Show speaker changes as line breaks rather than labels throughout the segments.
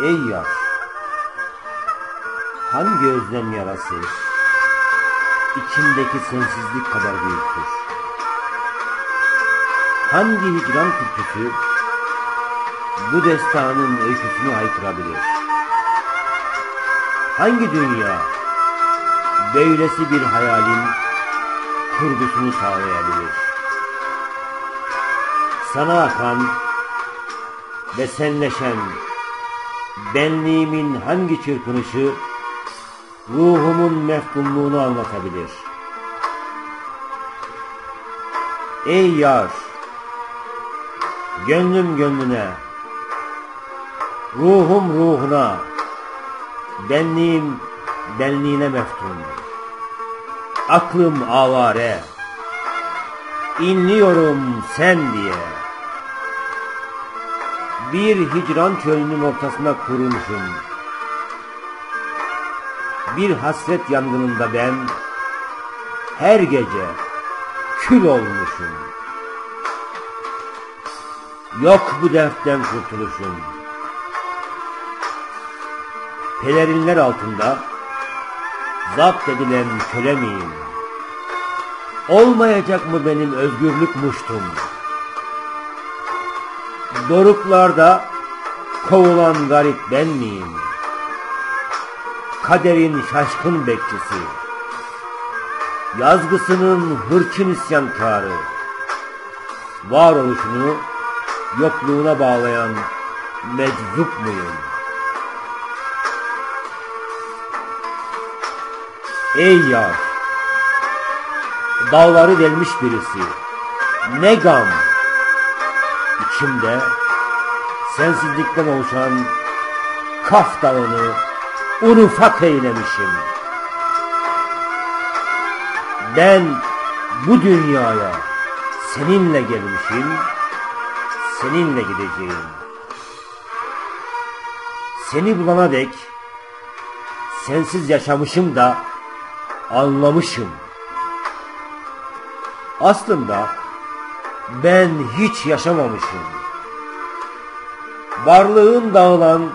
Ey yar, hangi özlem yarası içindeki sensizlik kadar büyüktür? Hangi hicran türküsü bu destanın öyküsünü haykırabilir? Hangi dünya böylesi bir hayalin kurgusunu sağlayabilir? Sana akan ve senleşen benliğimin hangi çırpınışı ruhumun mefkunluğunu anlatabilir? Ey yar, gönlüm gönlüne, ruhum ruhuna, benliğim benliğine meftun. Aklım avare, inliyorum sen diye. Bir hicran çölünün ortasına kurulmuşum. Bir hasret yangınında ben her gece kül olmuşum. Yok bu dertten kurtuluşum. Pelerinler altında zapt edilen köle miyim? Olmayacak mı benim özgürlük muştum? Doruklarda kovulan garip ben miyim? Kaderin şaşkın bekçisi, yazgısının hırçın isyankarı, varoluşunu yokluğuna bağlayan meczup muyum? Ey yar! Dağları delmiş birisi. Ne gam! İçimde sensizlikten oluşan Kaf dağını un ufak eylemişim. Ben bu dünyaya seninle gelmişim, seninle gideceğim. Seni bulana dek sensiz yaşamışım da anlamışım. Aslında ben hiç yaşamamışım. Varlığın dağılan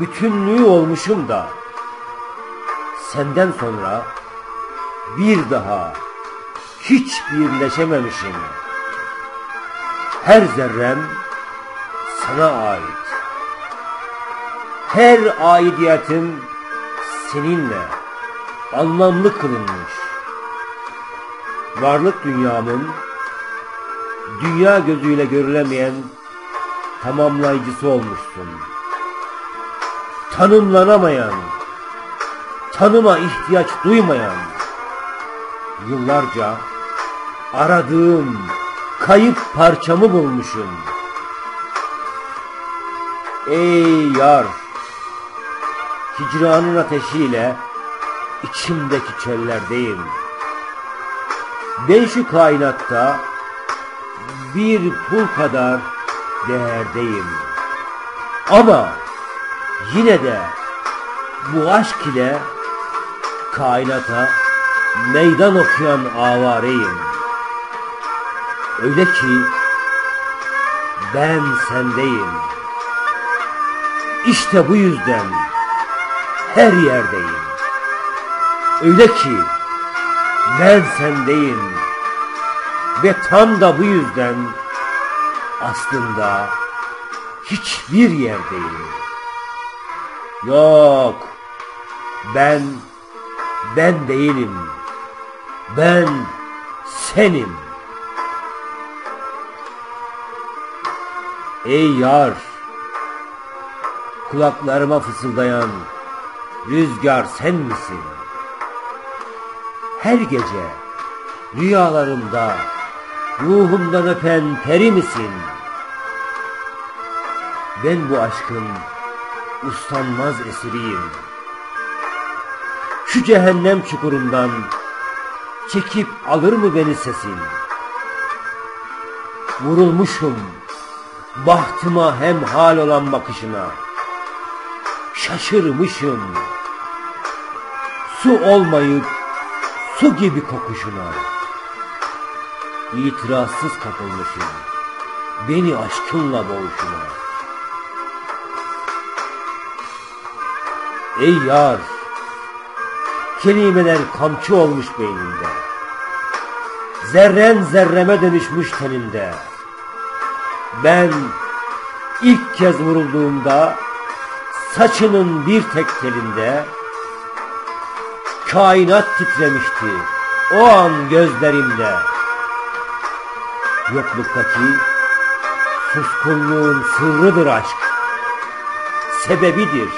bütünlüğü olmuşum da senden sonra bir daha hiç birleşememişim. Her zerrem sana ait. Her aidiyetim seninle anlamlı kılınmış. Varlık dünyamın dünya gözüyle görülemeyen tamamlayıcısı olmuşsun. Tanımlanamayan, tanıma ihtiyaç duymayan, yıllarca aradığım kayıp parçamı bulmuşum. Ey yar, hicranın ateşiyle içimdeki çöllerdeyim. Ben şu kainatta bir pul kadar değerdeyim. Ama yine de bu aşk ile kainata meydan okuyan avareyim. Öyle ki ben sendeyim. İşte bu yüzden her yerdeyim. Öyle ki ben sendeyim ve tam da bu yüzden aslında hiçbir yerdeyim. Yok, ben, ben değilim. Ben senim. Ey yar, kulaklarıma fısıldayan rüzgar sen misin? Her gece rüyalarımda ruhumdan öpen peri misin? Ben bu aşkın ustanmaz esiriyim. Şu cehennem çukurundan çekip alır mı beni sesin? Vurulmuşum bahtıma hem hal olan bakışına. Şaşırmışım su olmayıp su gibi kokuşuna. İtirazsız kapılmışım. Beni aşkınla boğuşuna. Ey yar! Kelimeler kamçı olmuş beynimde. Zerren zerreme dönüşmüş teninde. Ben ilk kez vurulduğumda saçının bir tek telinde kainat titremişti o an gözlerimde. Yokluktaki suskunluğun sırrıdır aşk, sebebidir.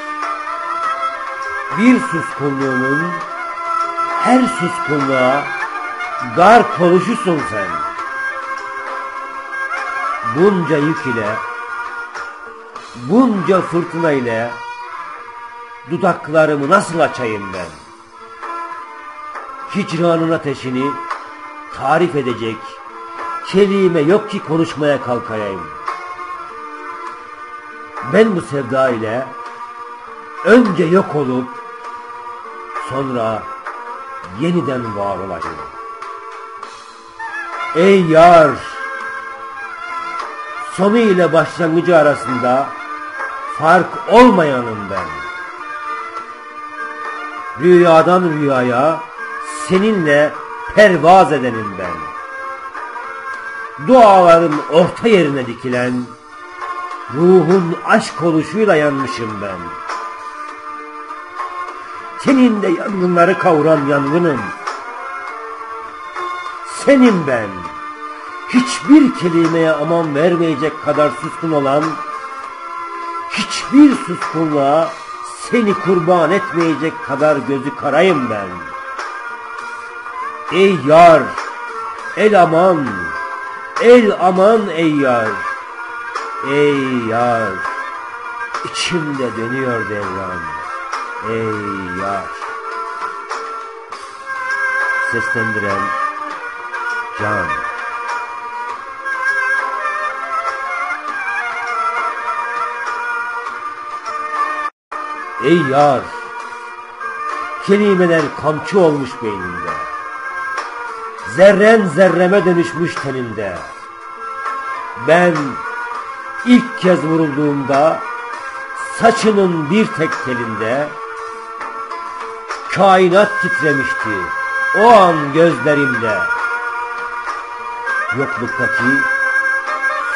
Bir suskunluğunun her suskunluğa gar konuşusun sen. Bunca yük ile, bunca fırtına ile dudaklarımı nasıl açayım ben? Hicranın ateşini tarif edecek kelime yok ki konuşmaya kalkayım. Ben bu sevda ile önce yok olup sonra yeniden var olayım. Ey yar! Sonu ile başlangıcı arasında fark olmayanım ben. Rüyadan rüyaya seninle pervaz edenim ben. Duaların orta yerine dikilen, ruhun aşk oluşuyla yanmışım ben. Senin de yangınları kavuran yangınım. Senin ben. Hiçbir kelimeye aman vermeyecek kadar suskun olan, hiçbir suskunluğa seni kurban etmeyecek kadar gözü karayım ben. Ey yar, el aman, el aman ey yar, ey yar, içimde dönüyor devran, ey yar. Seslendiren Can. Ey yar! Kelimeler kamçı olmuş beynimde. Zerren zerreme dönüşmüş teninde. Ben ilk kez vurulduğumda saçının bir tek telinde kainat titremişti o an gözlerimde. Yokluktaki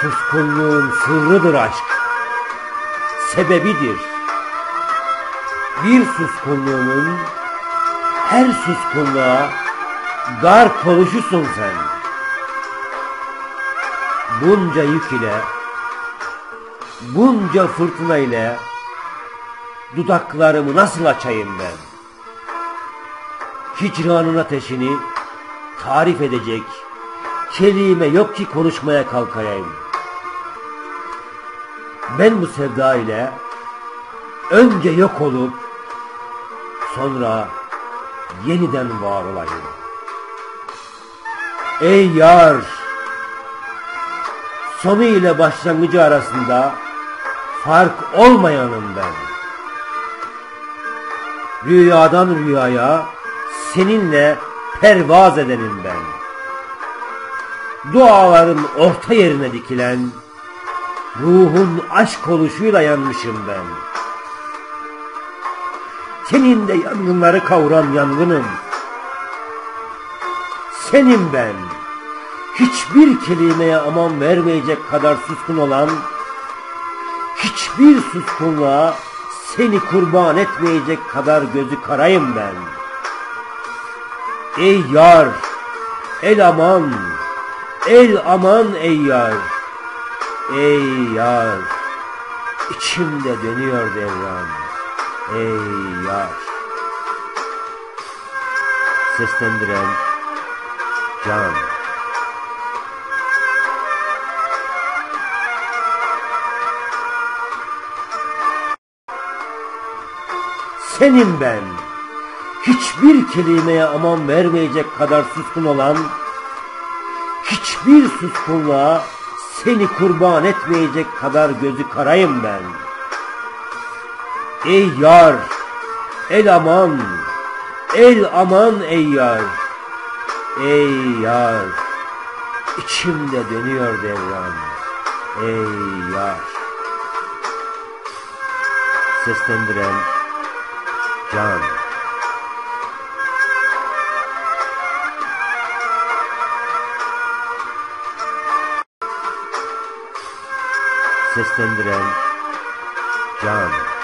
suskunluğun sırrıdır aşk, sebebidir. Bir suskunluğunun her suskunluğa gar konuşusun sen. Bunca yük ile, bunca fırtına ile dudaklarımı nasıl açayım ben? Hicranın ateşini tarif edecek kelime yok ki konuşmaya kalkayım. Ben bu sevda ile önce yok olup sonra yeniden var olayım. Ey yar! Sonu ile başlangıcı arasında fark olmayanım ben. Rüyadan rüyaya seninle pervaz edenim ben. Duaların orta yerine dikilen, ruhun aşk oluşuyla yanmışım ben. Senin de yangınları kavuran yangınım. Senin ben. Hiçbir kelimeye aman vermeyecek kadar suskun olan, hiçbir suskunluğa seni kurban etmeyecek kadar gözü karayım ben. Ey yar, el aman, el aman ey yar, ey yar, içimde dönüyor devran, ey yar. Seslendiren Can. Senin ben hiçbir kelimeye aman vermeyecek kadar suskun olan, hiçbir suskunluğa seni kurban etmeyecek kadar gözü karayım ben. Ey yar, el aman, el aman ey yar, ey yar, içimde dönüyor devran. Ey yar. Seslendiren Can. Seslendiren Can.